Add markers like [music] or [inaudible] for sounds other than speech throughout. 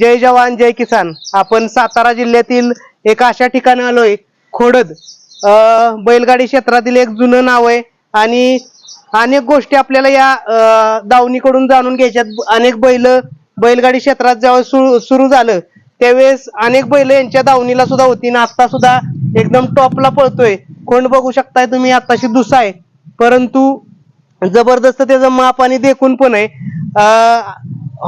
जय जवान जय किसान. आपण सातारा जिल्ह्यातील एका अशा ठिकाणी आलोय खोडद. बैलगाडी क्षेत्रातील एक जुनं नाव आहे आणि अनेक गोष्टी आपल्याला या दावणीकडून जाणून घ्यायच्यात. अनेक बैल बैलगाडी क्षेत्रात जेव्हा सुरू सुरू झालं त्यावेळेस अनेक बैल यांच्या दावणीला सुद्धा होती ना आता सुद्धा एकदम टॉपला पळतोय. कोण बघू शकताय तुम्ही आताशी दुसा आहे. परंतु जबरदस्त त्याचं माप आणि देखून पण आहे.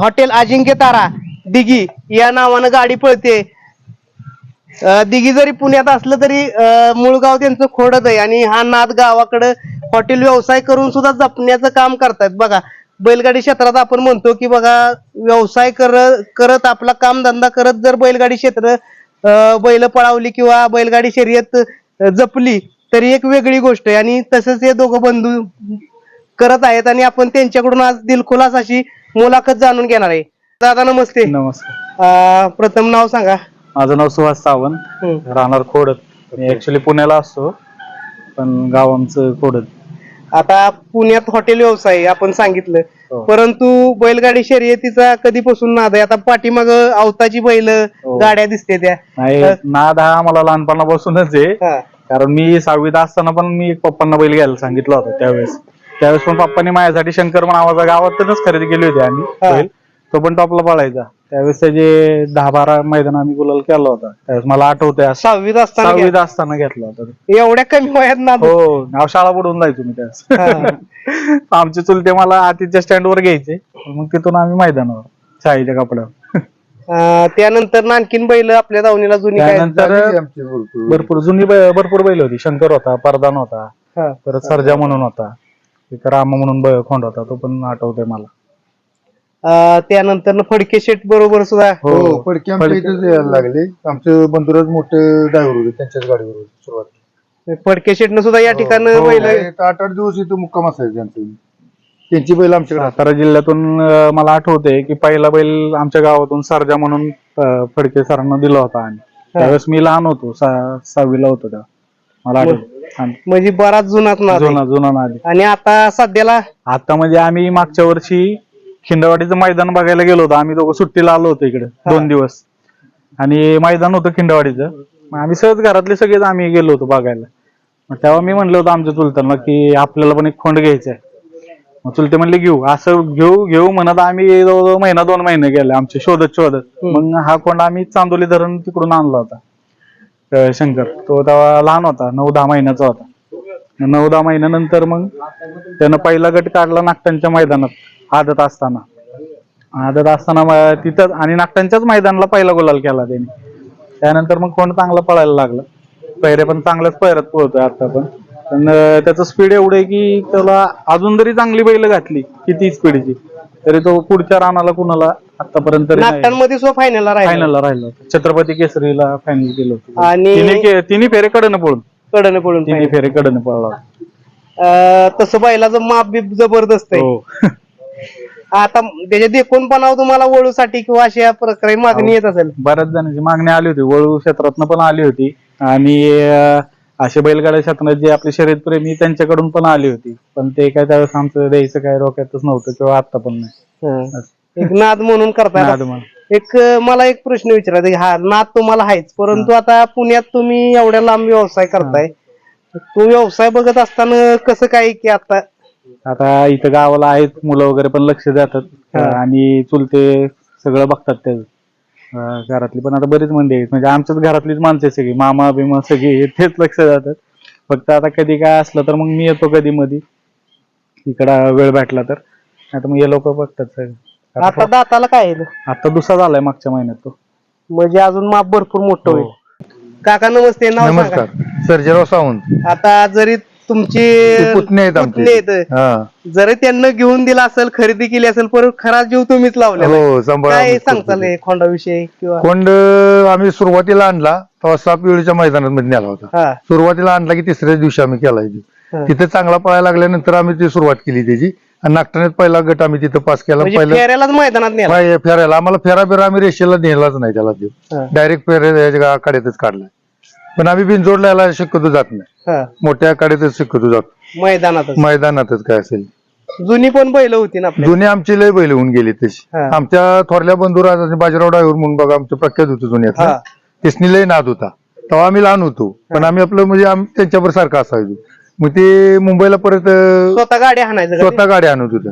हॉटेल अजिंक्य तारा दिघी या नावानं गाडी पळते. दिगी दिघी जरी पुण्यात असलं तरी मूळ गाव त्यांचं खोडद आहे. आणि हा नाद गावाकडं हॉटेल व्यवसाय करून सुद्धा जपण्याचं काम करतात. बघा बैलगाडी क्षेत्रात आपण म्हणतो की बघा व्यवसाय करत करत आपला कामधंदा करत जर बैलगाडी क्षेत्र बैल पळावली किंवा बैलगाडी शर्यत जपली तरी एक वेगळी गोष्ट आहे. आणि तसंच हे दोघं बंधू करत आहेत. आणि आपण त्यांच्याकडून आज दिलखुलास अशी मुलाखत जाणून घेणार आहे. दादा नमस्ते. नमस्कार. अं, प्रथम नाव सांगा. माझं नाव सुहास सावंत. राहणार खोडत मी ऍक्च्युली पुण्याला असतो पण गाव आमचं खोडत आता पुण्यात हॉटेल व्यवसाय आहे, आपण सांगितलं. हो. परंतु बैलगाडी शर्यतीचा कधीपासून नाद आहे? आता पाठीमाग अवताची बैल हो. गाड्या दिसते त्या. नाही नाद हा आम्हाला लहानपणापासूनच आहे. हा. कारण मी सहावीत असताना पण मी एक पप्पांना बैल घ्यायला सांगितलं होतं त्यावेळेस. त्यावेळेस पण पप्पांनी माझ्यासाठी शंकर आवाजा गावातूनच खरेदी केली होती आम्ही हा. बैल. तो पण टॉपला पळायचा. त्यावेळेस त्याचे दहा बारा मैदान आम्ही गुलाल केला होता. त्यावेळेस मला आठवतंय सहावीत असताना सहावीत असताना घेतला होता. एवढ्या कमी वयात नाद हो नाव शाळा बुडवून जायचो मी त्यावेळेस. [laughs] आमचे चुलते मला आतीच्या स्टँडवर घ्यायचे. मग तिथून आम्ही मैदानावर शाळेच्या कपड्यावर अं, त्यानंतर आणखीन बैल आपल्या दावणीला जुनी काय त्यानंतर भरपूर. जुनी बै- भरपूर बैल होती. शंकर होता परदान होता हा. परत सर्जा म्हणून होता एक रामा म्हणून बै- खोंड होता तो पण आठवतोय मला. त्यानंतर फडके शेट बरोबर सुद्धा. हो फडके आमच्या इथेच यायला लागले. आमचे बंधुराज मोठे ड्रायव्हर होते त्यांच्याच गाडीवर होते सुरुवात. फडके शेटनं सुद्धा या ठिकाणी बैल आठ आठ दिवस इथं मुक्काम असायचे त्यांचे त्यांची बैल आमच्याकडे सातारा जिल्ह्यातून अं, मला आठवतंय की पहिला बैल आमच्या गावातून सर्जा म्हणून अं, फडके सरांना दिला होता आणि त्यावेळेस मी लहान होतो सहावीला होतो तेव्हा. मला आठवत. आणि म्हणजे बराच जुनाच नाद आहे. जुना जुना नादी आणि आता सध्याला? आता म्हणजे आम्ही मागच्या वर्षी खिंडवाडीचं मैदान बघायला गेलो होतो. आम्ही दोघं सुट्टीला आलो होतो इकडे. दोन दिवस. आणि मैदान होतं खिंडवाडीचं. मग आम्ही सहज घरातले सगळेच आम्ही गेलो होतो बघायला. मग तेव्हा मी म्हणलं होतं आमच्या चुलत्यांना की आपल्याला पण एक खोंड घ्यायचा आहे मग चुलते म्हणले घेऊ. असं घेऊ घेऊ म्हणत आम्ही जवळजवळ महिना दोन महिने गेले आमचे शोधत शोधत. मग हा खोंड आम्ही चांदोली धरण तिकडून आणला होता. शंकर. तो तेव्हा लहान होता नऊ दहा महिन्याचा होता. नऊ दहा महिन्यानंतर मग त्यानं पहिला गट काढला नागटांच्या मैदानात. आदत असताना. आदत असताना मग तिथं आणि नागटांच्याच मैदानाला पहिला गुलाल केला त्याने. त्यानंतर मग कोण चांगला पळायला लागला. पहिरे पण चांगल्याच पैरात पळतोय आता पण. पण त्याचं स्पीड एवढं आहे की त्याला अजून जरी चांगली बैल घातली किती स्पीडची तरी तो पुढच्या रानाला कुणाला आतापर्यंत नागटांमध्ये सुद्धा फायनलला राहिला. फायनलला राहिला. छत्रपती केसरीला फायनल केलं होतं. आणि- तिन्ही फेरे कडनं पळून. कडनं पडून तिन्ही फेरे कडनं पळला. तसं बैलाचं माप बीप जबरदस्त आहे. हो. [laughs] आता त्याच्या देखून पण तुम्हाला वळूसाठी किंवा अशा प्रकारे मागणी येत असेल. बऱ्याच जणांची मागणी आली होती. वळू क्षेत्रातनं पण आली होती. आणि असे बैलगाड्या क्षेत्रात जे आपले शर्यतप्रेमी त्यांच्याकडून पण आली होती. पण ते काय त्यावेळेस आमचं द्यायचं काय डोक्यातच नव्हतं किंवा आता पण नाही. हं. एक नाद म्हणून करताय नाद म्हणून. एक मला एक प्रश्न विचारायचा आहे. हा नाद तुम्हाला आहेच. परंतु आता पुण्यात तुम्ही एवढ्या लांब व्यवसाय करताय. तो व्यवसाय बघत असताना कसं काय की आता आता इथं गावाला आहेत मुलं वगैरे पण लक्ष देतात. हा. आणि चुलते सगळं बघतात ते अं, घरातली पण आता बरीच मंदी आहेत. म्हणजे आमच्याच घरातलीच माणसं आहे सगळी. मामा बिमा सगळी तेच लक्ष देतात. फक्त आता कधी काय असलं तर मग मी येतो कधी मधी. इकडं वेळ भेटला तर. आता मग हे लोक बघतात सगळं. आता दाताला काय आहे? आता दुसरा झालाय मागच्या महिन्यात तो. म्हणजे अजून माप भरपूर मोठं होईल. काका नमस्ते नाव सांगा. नमस्कार. सर्जेराव सावंत. आता जरी तुमची पुतणे आहेत पुतणे आमचे आहेत. हा. जरी त्यांना घेऊन दिला असेल खरेदी केली असेल पण खरा जीव तुम्हीच लावला हो सांभाळा काय आम्हीच सांगताल करतो. खोंडाविषयी किंवा? कोंड आम्ही सुरुवातीला आणला तेव्हा साप वेळीच्या मैदानात मध्ये नेला होता. हा. सुरुवातीला आणला की तिसऱ्या दिवशी आम्ही केला. हा. तिथे चांगला पळायला लागल्यानंतर आम्ही ती सुरुवात केली त्याची. आणि नागठाण्यात पहिला गट आम्ही तिथं पास केला. म्हणजे पहिला फेऱ्यालाच मैदानात नेला. पाय- फेरायला आम्हाला फेरा फेरा आम्ही रेषेला नेलाच नाही त्याला हा. देऊ डायरेक्ट फेऱ्या काड्यातच काढलाय पण आम्ही बिनजोडला याला शक्यतो जात नाही. हा. मोठ्या काड्यातच शक्यतो जातो. मैदानातच. मैदानातच काय असेल. जुनी पण बैल होती ना आपल्या? जुने आमची लय बैल होऊन गेली तशी. हा. आमच्या थोरल्या बंधू राजाचे बाजीराव डायव्हर म्हणून बघा आमचं प्रख्यात होतं जुन्यातलं. हा. त्यासनी लय नाद होता. तेव्हा आम्ही लहान होतो. पण आम्ही आपलं म्हणजे त्यांच्यावर सारखं असायचो. मग ते मुंबईला परत अं, स्वतः गाडी हाणायचं का ते? स्वतः गाडी आणत होतं.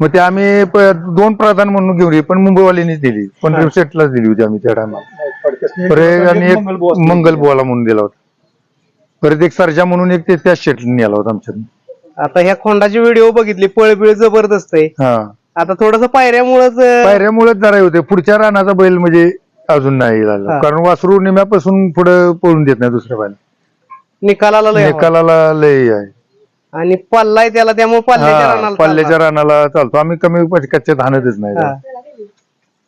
मग ते आम्ही प- दोन प्रधान म्हणून घेऊन पण मुंबईवाल्यांनीच दिली. पण. सेटलाच दिली होती आम्ही त्या टायमाला परत आणि एक मंगल बोला म्हणून दिला होता. परत एक सरजा म्हणून एक ते त्याच शेटला नेला होता आमच्या आता ह्या खोंडाची व्हिडिओ बघितली पळबिळ जबरदस्त आहे. हा. आता थोडस पायऱ्यामुळेच पायऱ्यामुळेच जरा होते. पुढच्या रानाचा बैल म्हणजे अजून नाही हा. झाला कारण वासरू निम्यापासून पुढे पळून देत नाही दुसऱ्या बैल निकालाला लय हवा. निकालाला लय आहे. आणि पल्लाय त्याला त्यामुळे पल्ल्याच्या हा, रानाला पल्ल्याच्या. रानाला चालतो. आम्ही कमी कच्च्यात हाणतच नाही हा.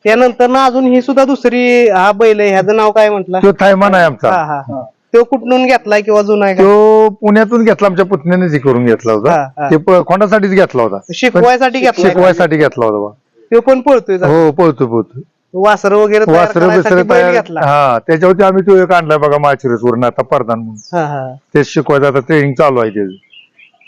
त्यानंतर ना अजून ही सुद्धा दुसरी हा बैल आहे ह्याचं नाव काय म्हटलं? तो थायमान आहे हा आमचा हा. तो कुठून घेतलाय किंवा जुना आहे का? तो पुण्यातून घेतला आमच्या पुतण्यानेच हे करून घेतला हा, हा. होता ते प- खोंडासाठीच घेतला होता. शिकवायसाठी घेतलाय का? शिकवायसाठी घेतला होता बा. तो पण पळतोय जरा. हो पळतो पळतो वासर वगैरे तयार वासर करायसाठी बिसर बैल तयार घेतला. हा त्याच्यावरती आम्ही तो एक आणलाय बघा माचिरसवरून आता प्रधान म्हणून. हा हा. तेच शिकवायचं आता ट्रेनिंग चालू आहे त्याचं.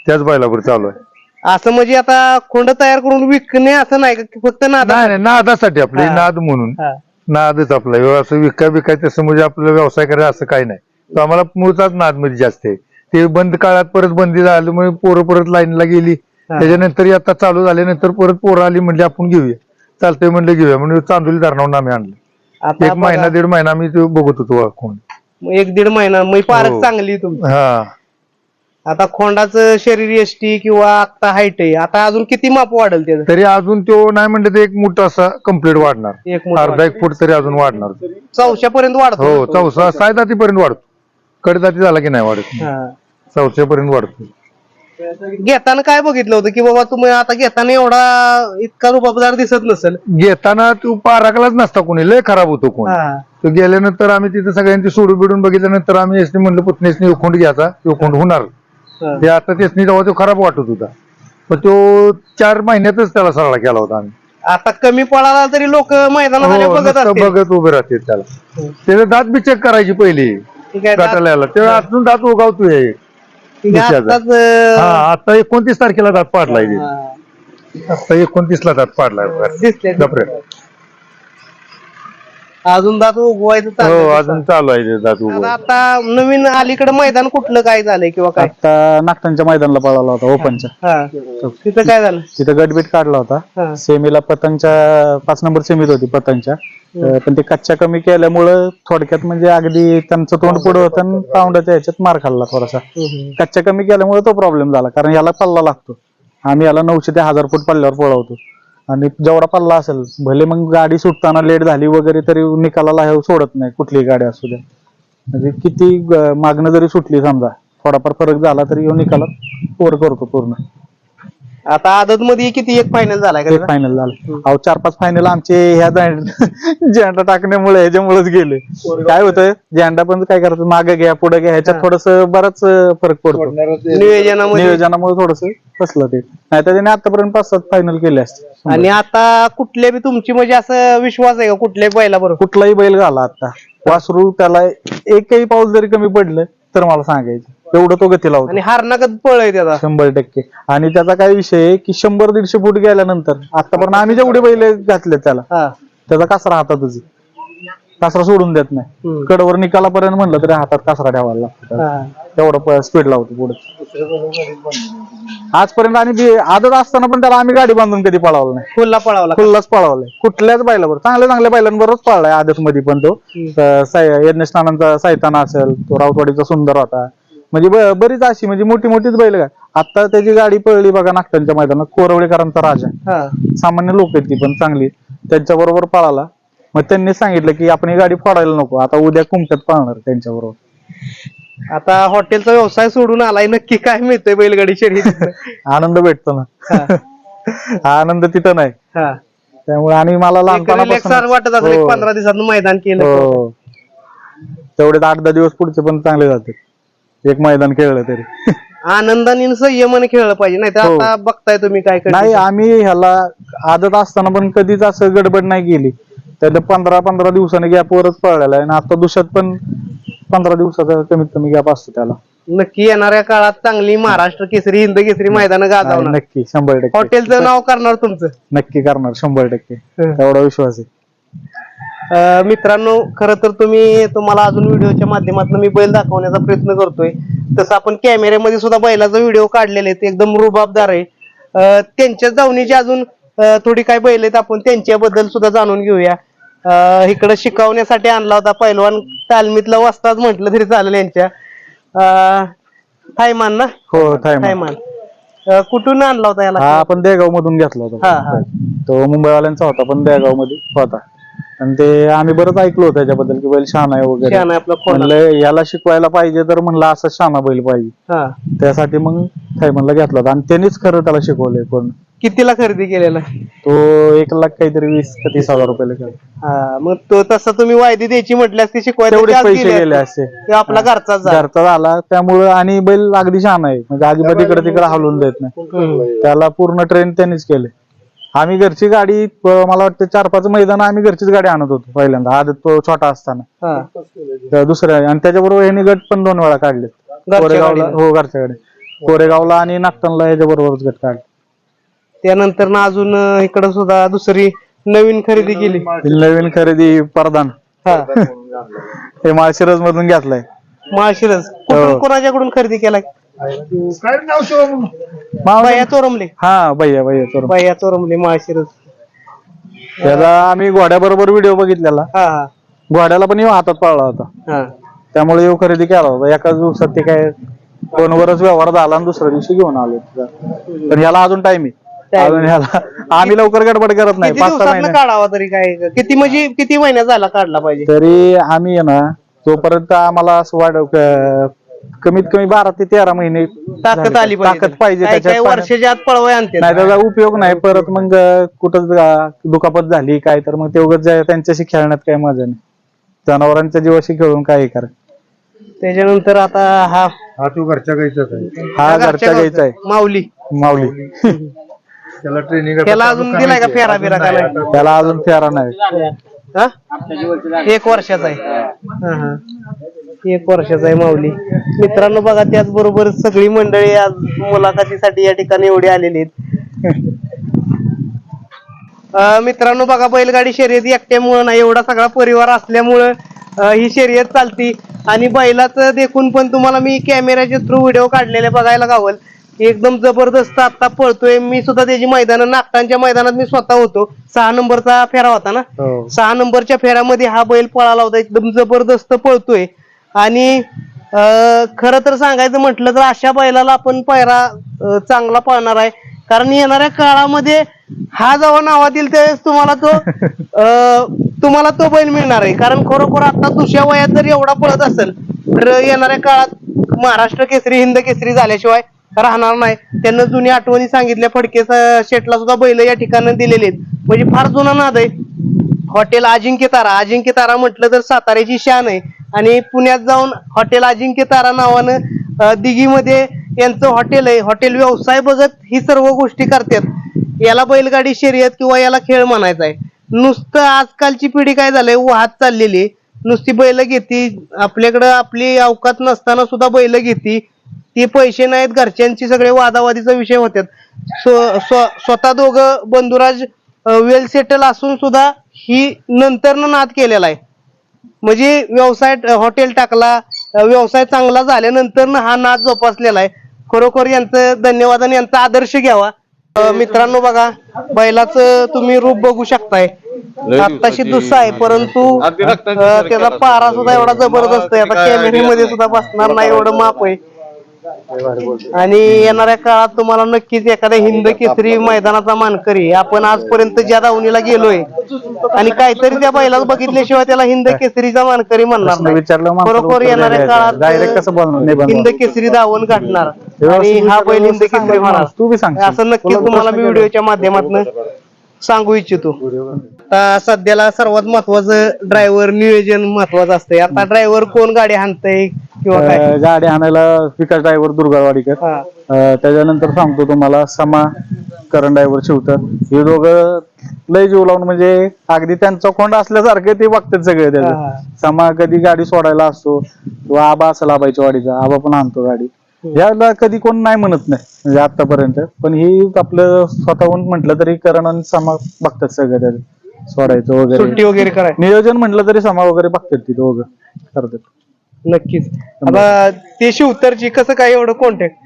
त्याच बैलावर चालू आहे. असं म्हणजे आता खोंड तयार करून विकणे असं नाही का? फक्त नादा नाही नाही नादासाठी आपले हा. नाद म्हणून. हा. नादच आपला. असं विकाय विकाय तसं म्हणजे आपलं व्यवसाय करायला असं काही नाही. तो आम्हाला मूळचाच नादमध्ये जास्त आहे. ते बंद काळात परत बंदी झाल्यामुळे पोरं परत लाईनला गेली. हा. त्याच्यानंतर आता चालू झाल्यानंतर परत पोरं आली म्हणले आपण घेऊया. चालतंय म्हणलं घेऊया. म्हणजे चांदोली धरणावरून आम्ही आणलं. आता एक महिना दीड महिना आम्ही ते बघत होतो कोण एक दीड महिना मग फारच हो. चांगली तुमची. हा. आता खोंडाचं शरीर एसटी किंवा आता हाईट आहे आता अजून किती माप वाढेल त्याचं? तरी अजून तो नाही म्हणलं तर एक मोठा असा कंप्लीट वाढणार. एक मोठं अर्धा एक फूट तरी अजून वाढणार. चौशा पर्यंत वाढतो हो तो? चौसा सायदातीपर्यंत वाढतो. कडदाती झाला की नाही वाढत. हा. चौथ्यापर्यंत वाढतो. घेताना काय बघितलं होतं की बाबा तुम्ही आता घेताना एवढा इतका रुबाबदार दिसत नसेल? घेताना तू पाराकलाच नसता कोणी लय खराब होतो कोण. हा. तो गेल्यानंतर आम्ही तिथे सगळ्यांची सोडून बिडून बघितल्यानंतर आम्ही एसनी म्हणलं पुतणेसनी उखोंड घ्यायचा तो उखोंड होणार. ते आता तेसनी जेव्हा तो खराब वाटत होता. पण तो चार महिन्यातच त्याला सरळा केला होता आम्ही. आता कमी पळाला तरी लोक मैदानात हो, बघत नुसतं असतील. बघत उभे राहते त्याला. हम्म. त्याचे दात बी चेक करायची पहिली. ठीक आहे ते अजून दात उगावतोय. ठीक आहे, दुसऱ्याचा. आत्ताच, अं, हा आता एकोणतीस तारखेला दात पाडलाय. ते. हा. आता एकोणतीस ला दात पाडलाय. गपरे. अजून दात उगवायचं चाललंय हो. अजून चालू आहे ते दात आता नवीन अलीकडे मैदान कुठलं काय झालंय किंवा काय? आता नागटांच्या मैदानाला पळाला होता ओपनच्या हा. तिथं काय झालं? तिथं गटबीट काढला होता. सेमीला पतंगच्या पाच नंबर सेमीत होती पतंगच्या. अं, पण ते कच्च्या कमी केल्यामुळं थोडक्यात म्हणजे अगदी त्यांचं तोंड पुढे होतं आणि पाऊंडाच्या ह्याच्यात मार खाल्ला थोडासा. हम्म. कच्च्या कमी केल्यामुळे तो प्रॉब्लेम झाला कारण याला पल्ला लागतो. आम्ही याला नऊशे ते हजार फूट पल्ल्यावर पळवतो. आणि जेवढा पल्ला असेल भले मग गाडी सुटताना लेट झाली वगैरे तरी निकालाला हे सोडत नाही कुठलीही गाडी असू द्या म्हणजे किती मागणं जरी सुटली समजा थोडाफार फरक झाला तरी निकालात वर करतो पूर्ण. आता आदत मध्ये किती एक फायनल झालाय का एक त्याचा? फायनल झालं अहो चार पाच फायनल आमचे ह्या [laughs] झेंडा टाकण्यामुळे ह्याच्यामुळेच गेले. काय होतं झेंडा पण काय करतो मागे घ्या पुढे घ्या ह्याच्यात थोडस बराच फरक पडतो. नियोजनामध्ये? नियोजनामुळे थोडस फसलं ते. नाही तर त्याने आतापर्यंत पाच सात फायनल केले असते. आणि आता कुठले बी तुमची म्हणजे असं विश्वास आहे का? कुठल्याही बैला बरोबर? कुठलाही बैल घाला आता. वासरू त्याला एकही पाऊस जरी कमी पडलं तर मला सांगायचं. एवढं तो गती लावतो आणि हारनागत पळ आहे त्याचा. शंभर टक्के. आणि त्याचा काय विषय आहे की शंभर दीडशे फूट गेल्यानंतर आतापर्यंत आम्ही जेवढे बैल घातले त्याला हा. त्याचा कासरा हातातच आहे. कासरा सोडून देत नाही. हम्म. कडवर निकालापर्यंत म्हणलं तरी हातात कासरा ठेवायला लागतो त्याला. हा. तेवढं स्पीड लावतो पुढे. आजपर्यंत आणि बी- आदत असताना पण त्याला आम्ही गाडी बांधून कधी पळावलं नाही. फुलला पळावला खुल्लाच पळवलाय कुठल्याच बैलावर चांगल्या चांगल्या बैलांबरोबरच पळलाय आदत मध्ये पण तो. अं, साय- यज्ञस्नानांचा सायताना असेल तो रावतवाडीचा सुंदर होता. म्हणजे ब- बरीच अशी म्हणजे मोठी मोठीच बैल काय. आता त्याची गाडी पळली बघा नागटांच्या मैदानात कोरवळेकरांचा राजा. हा. सामान्य लोक आहेत ती पण चांगली. त्यांच्या बरोबर पळाला. मग त्यांनी सांगितलं की आपण ही गाडी फोडायला नको आता उद्या कुमट्यात पळणार त्यांच्या बरोबर आता हॉटेलचा व्यवसाय सोडून आलाय नक्की काय मिळतंय बैलगाडी शर्यतीत? [laughs] आनंद भेटतो ना. हा. आनंद तिथं नाही. हा. त्यामुळे आणि मला एक वाटत असेल एक हो. पंधरा दिवसात मैदान केलं हो. तेवढे आठ दहा दिवस पुढचे पण चांगले जाते एक मैदान खेळलं तरी. आनंदाने आणि संयमाने खेळलं पाहिजे नाही तर हो. आता बघताय तुम्ही काय करताय. नाही आम्ही ह्याला आदत असताना पण कधीच असं गडबड नाही केली. त्याला पंधरा पंधरा दिवसाने गॅप वरच पळलेला आहे आणि आता दुसऱ्यात पण पंधरा दिवसाचा कमीत कमी गॅप असतो त्याला. नक्की येणाऱ्या काळात चांगली महाराष्ट्र केसरी हिंद केसरी मैदान गाजवणार. नक्की शंभर टक्के. हॉटेलचं नाव करणार तुमचं. नक्की करणार शंभर टक्के. हं. एवढा विश्वास आहे. मित्रांनो खरं तर तुम्ही तुम्हाला अजून व्हिडिओच्या माध्यमातून मी बैल दाखवण्याचा प्रयत्न करतोय. तसं आपण कॅमेऱ्यामध्ये सुद्धा बैलाचा व्हिडिओ काढलेले आहेत एकदम रुबाबदार आहे. त्यांच्या जावणीची अजून थोडी काय बैल आहेत आपण त्यांच्याबद्दल सुद्धा जाणून घेऊया. इकडं शिकवण्यासाठी आणला होता पैलवान तालमीतला वस्ताद म्हटलं तरी चालेल यांच्या. थायमान ना? हो थाय थायमान. कुठून आणला होता याला? हा आपण देगाव मधून घेतला होता. तो मुंबईवाल्यांचा होता पण देगावमध्ये होता. आणि ते आम्ही बरंच ऐकलो होतं त्याच्याबद्दल की बैल शान आहे वगैरे. आपला म्हणलं याला शिकवायला पाहिजे तर म्हणलं असं शाना बैल पाहिजे. हा. त्यासाठी मग थायमनला घेतला होता. आणि त्यांनीच खरं त्याला शिकवलंय पण कितीला खरेदी केलेला? तो एक लाख काहीतरी वीस का तीस हजार रुपयाला केला. हा मग तो तसं तुम्ही वायदी द्यायची म्हटल्यास ती शिकवायला तेवढेच त्याच पैसे गेले. असे. ते आपला घरचाच झाला. घरचा झाला. त्यामुळं आणि बैल अगदी छान आहे. म्हणजे अजिबात इकडे तिकडे हलवून देत नाही. त्याला पूर्ण ट्रेन त्यांनीच केले आम्ही घरची गाडी मला वाटतं चार पाच मैदान आम्ही घरचीच गाडी आणत होतो पहिल्यांदा. आदत तो छोटा असताना. हा. त्या दुसऱ्या आणि त्याच्याबरोबर यांनी गट पण दोन वेळा काढले कोरेगावला? हो घरच्या गाडी कोरेगावला आणि नागटांना याच्या बरोबरच गट काढले. त्यानंतर ना अजून इकडं सुद्धा दुसरी नवीन खरेदी केली. नवीन खरेदी प्रधान. हा. हे माळशिरस मधून घेतलाय. माळशिरस. कुठून हो. कोणाच्याकडून खरेदी केलाय मावळे- बाया चोरमले. हा भैया भैया चोर बाया चोरमले माळशिरस. त्याला आम्ही घोड्याबरोबर व्हिडिओ बघितलेला. हा हा. घोड्याला पण येऊ हातात पडला होता. हा. त्यामुळे येऊ खरेदी केला होता. एकाच दिवसात ते काय फोनवरच व्यवहार झाला आणि दुसऱ्या दिवशी घेऊन आलो पण याला अजून टाइम आहे. Time. अजून याला आम्ही लवकर गडबड करत नाही. किती पाच सहा दिवसात महिने. काढावा तरी काय? किती म्हणजे किती महिन्यात झाला काढला पाहिजे? तरी आम्ही आहे ना जोपर्यंत आम्हाला असं क- कमीत कमी बारा ते तेरा महिने ताकद. आली पाहिजे ताकद पाहिजे काय काय त्याच्यात पाण्यात. वर्षाच्या आत पळवाय आणते नाही त्याचा उपयोग नाही. परत मग कुठं दुखापत झाली काय तर मग ते उगाच जा- त्यांच्याशी खेळण्यात काही मजा नाही. जनावरांच्या जीवाशी खेळून काय करा. त्याच्यानंतर आता हा हा तू घरच्या गाईचाच आहे. हा घरच्या गाईचा आहे. माऊली. माऊली. त्याला ट्रेनिंग त्याला अजून दिलाय का फेरा बिरा त्याला अजून फेरा नाही. हा? एक वर्षाचा आहे. हा, हा. एक वर्षाचा आहे माऊली. मित्रांनो बघा त्याचबरोबर सगळी मंडळी आज मुलाखतीसाठी या ठिकाणी एवढी आलेली आहेत. अं, मित्रांनो बघा बैलगाडी शर्यत एकट्यामुळं नाही एवढा सगळा परिवार असल्यामुळं अं, ही शर्यत चालती. आणि बैलाचं देखून पण तुम्हाला मी कॅमेऱ्याच्या थ्रू व्हिडिओ काढलेले बघायला गावल. एकदम जबरदस्त आता पळतोय. मी सुद्धा त्याची मैदान नागटांच्या मैदानात मी स्वतः होतो. सहा नंबरचा फेरा होता ना? हो. सहा नंबरच्या फेऱ्यामध्ये हा बैल पळाला होता. एकदम जबरदस्त पळतोय. आणि अं, खरं तर सांगायचं म्हटलं तर अशा बैलाला आपण पायरा अं, चांगला पळणार आहे. कारण येणाऱ्या काळामध्ये हा जेव्हा नावात येईल त्यावेळेस तुम्हाला तो [laughs] अं, तुम्हाला तो बैल मिळणार आहे. कारण खरोखर आता दुसऱ्या वयात जर एवढा पळत असेल तर येणाऱ्या काळात महाराष्ट्र केसरी हिंद केसरी झाल्याशिवाय राहणार नाही. त्यांना जुनी आठवणी सांगितल्या. फडके शेटला सुद्धा बैल या ठिकाणी दिलेले आहेत म्हणजे फार जुना नाद आहे. हॉटेल अजिंक्य तारा. अजिंक्य तारा म्हटलं तर साताऱ्याची शान आहे. आणि पुण्यात जाऊन हॉटेल अजिंक्य तारा नावानं दिघीमध्ये यांचं हॉटेल आहे. हॉटेल व्यवसाय बघत ही सर्व गोष्टी करतात. याला बैलगाडी शर्यत किंवा याला खेळ म्हणायचा आहे. नुसतं आजकालची पिढी काय झालंय? वाहत चाललेली. आहे. नुसती बैल घेती. आपल्याकडं आपली अवकात नसताना सुद्धा बैल घेती. ती पैसे नाहीत घरच्यांची सगळे वादावादीचा विषय स्व- स्वतः दोघं बंधुराज वेल सेटल असून सुद्धा ही नंतर नाद केलेला आहे. म्हणजे व्यवसाय हॉटेल टाकला व्यवसाय चांगला झाल्यानंतर हा नाद जोपासलेला आहे. खरोखर यांचं धन्यवाद आणि यांचा आदर्श घ्यावा. मित्रांनो बघा बैलाचं तुम्ही रूप बघू शकताय. आत्ताशी दुसरा आहे परंतु त्याचा पारा सुद्धा एवढा जबरदस्त आहे. आता कॅमेऱ्यामध्ये सुद्धा बसणार नाही एवढं माप आहे. आणि येणाऱ्या काळात तुम्हाला नक्कीच एखाद्या हिंद केसरी मैदानाचा मानकरी आपण आजपर्यंत ज्या दावणीला गेलोय आणि काहीतरी त्या बैलाला बघितल्याशिवाय त्याला हिंद केसरीचा मानकरी म्हणणार नाही. विचारलं खरोखर येणाऱ्या काळात. हिंद केसरी धावून गाठणार. आणि हा बैल हिंद केसरी होणार सांगशील. असं नक्कीच तुम्हाला मी व्हिडिओच्या माध्यमातून सांगू इच्छितो. आता सध्याला सर्वात महत्वाचं ड्रायव्हर नियोजन महत्वाचं असतंय. आता ड्रायव्हर कोण गाडी हाणतंय किंवा काय? अं, गाडी आणायला विकास ड्रायव्हर दुर्गावाडीकर. हा. अं, त्याच्यानंतर सांगतो तुम्हाला समा करण ड्रायव्हर शिवतात हे दोघं लय जीव लावून म्हणजे अगदी त्यांचा कोंड असल्यासारखं ते बघतात सगळे त्याचं. हा. समा कधी गाडी सोडायला असतो किंवा आबा असेल आबाईच्या वाडीचा आबा पण आणतो गाडी. याला कधी कोण नाही म्हणत नाही म्हणजे आतापर्यंत. पण ही आपलं स्वतःहून म्हटलं तरी करण आणि समा बघतात सगळं त्याचं सोडायचं सुट्टी वगैरे वगैरे कराय नियोजन म्हटलं तरी समा वगैरे बघतात ती दोघं. करतात. नक्कीच. आता ते शिवतरची कसं काय एवढं कॉन्टॅक्ट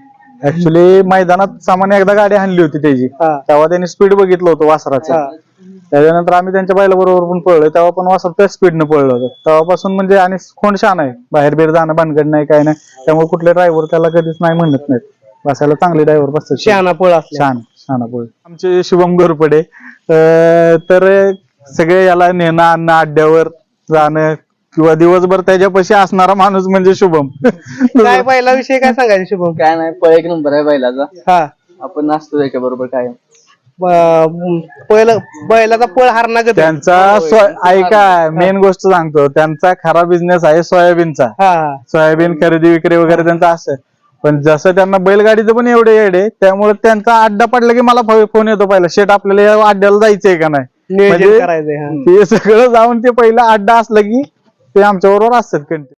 ऍक्च्युली मैदानात सामान्य एकदा गाडी आणली होती त्याची. हा. तेव्हा त्यांनी स्पीड बघितलं होतं वासराचं. हा. त्याच्यानंतर आम्ही त्यांच्या बैला बरोबर पण पळलोय तेव्हा पण वासर त्याच स्पीडनं पळलं होतं. तेव्हापासून म्हणजे आणि कोण छान आहे? बाहेर बिर जाणं भानगड नाही काय नाही. त्यामुळे कुठले ड्रायव्हर त्याला कधीच नाही म्हणत नाहीत. बसायला चांगले ड्रायव्हर बसतात. शहाणा पळ असल्या. छान छान पोळ आमचे शुभम गोरपडे अं, तर सगळे याला नेणं आणणं अड्ड्यावर जाणं किंवा दिवसभर त्याच्यापाशी असणारा माणूस म्हणजे शुभम. काय पहिला विषय काय सांगायचा शुभम? काय नाही पळ एक नंबर आहे बैलाचा. हा. आपण असतो त्याच्या बरोबर काय बैलाचा पळ हारणार त्यांचा स्व- ऐका मेन गोष्ट सांगतो. त्यांचा खरा बिझनेस आहे सोयाबीनचा. हा. सोयाबीन खरेदी विक्री वगैरे त्यांचा असं. पण जसं त्यांना बैलगाडीचं पण एवढे येडे त्यामुळे त्यांचा अड्डा पडला की मला फो- फोन येतो पहिला. शेट आपल्याला या अड्ड्याला जायचंय का नाही? नियोजन म्हणजे करायचंय हा. ते सगळं जाऊन ते पहिला अड्डा असलं की ते आमच्या बरोबर असतात कंटिन्यू